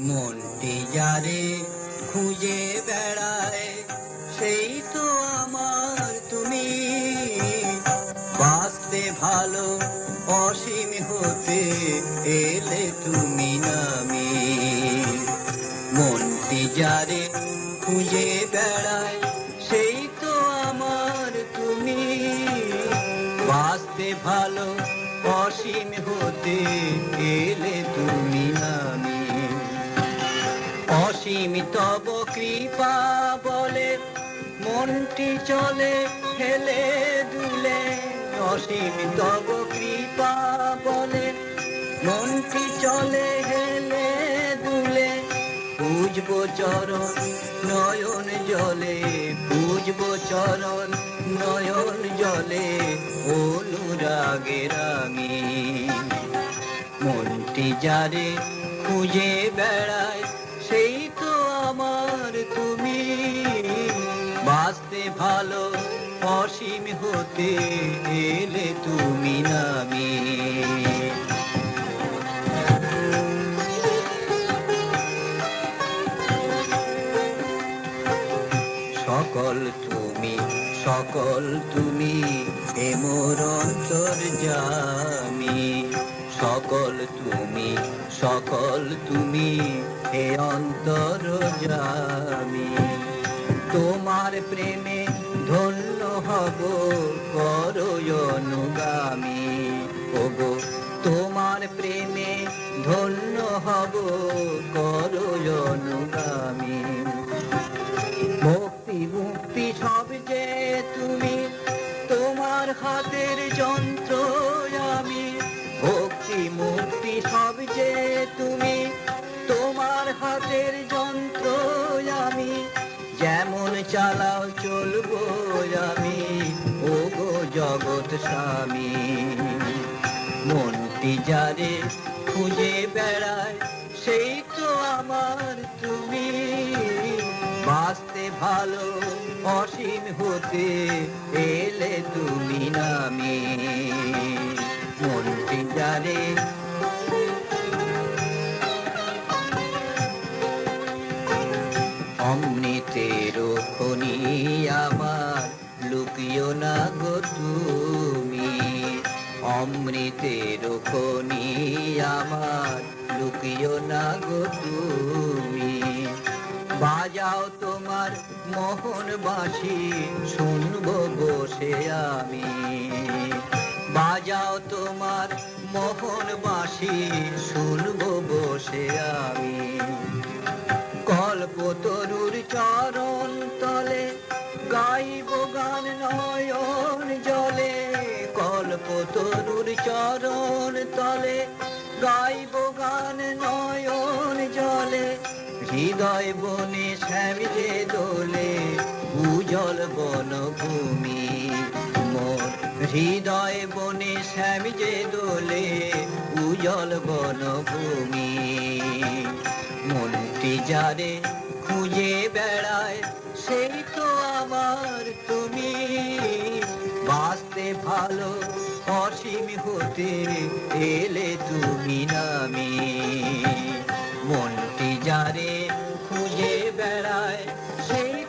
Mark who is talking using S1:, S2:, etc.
S1: মনটি যারে খুঁজে বেড়ায়, সেই তো আমার তুমি। বাঁচতে ভালো অসীম হতে এলে তুমি নামি। মনটি যারে খুঁজে বেড়ায়, সেই তো আমার তুমি। বাঁচতে ভালো অসীম হতে এলে তুমি নামি। অসীম তব কৃপা বলে, মনটি চলে, হেলে দুলে। অসীম তব কৃপা বলে, মনটি চলে, হেলে দুলে। পুজব চরণ, নয়ন জলে পুজব চরণ, নয়ন জলে অনুরাগের আমি মনটি যারে খুঁজে বেড়ায় আমার তুমি। বাঁচতে ভালো, অসীম হতে এলে তুমি নামি। সকল তুমি সকল তুমি, এ মোর অন্তর জামি। সকল তুমি সকল তুমি হে অন্তর জামি তোমার প্রেমে ধন্য হব করো ওগো তোমার প্রেমে ধন্য হব করো জগৎ স্বামী। মনটি যারে খুঁজে বেড়ায়, সেই তো আমার তুমি। বাঁচতে ভালো, অসীম হতে এলে তুমি নামে। মনটি জানে না গো তুমি? অমৃতের খনি আমার, লুকিও না গো তুমি? বাজাও তোমার মোহন বাসি শুনব বসে আমি। বাজাও তোমার মোহন বাসি শুনব বসে আমি। কল্প তরুর তরুর চরণ তলে, গাইব গান নয়ন জলে। হৃদয় বনে শ্যামিতে দোলে উজল বনভূমি। মোর হৃদয় বনে শ্যামিতে দোলে উজল বনভূমি। মনটি যারে খুঁজে বেড়ায় হতে এলে তুমি নামে। মনটি যারে খুঁজে বেড়ায় সেই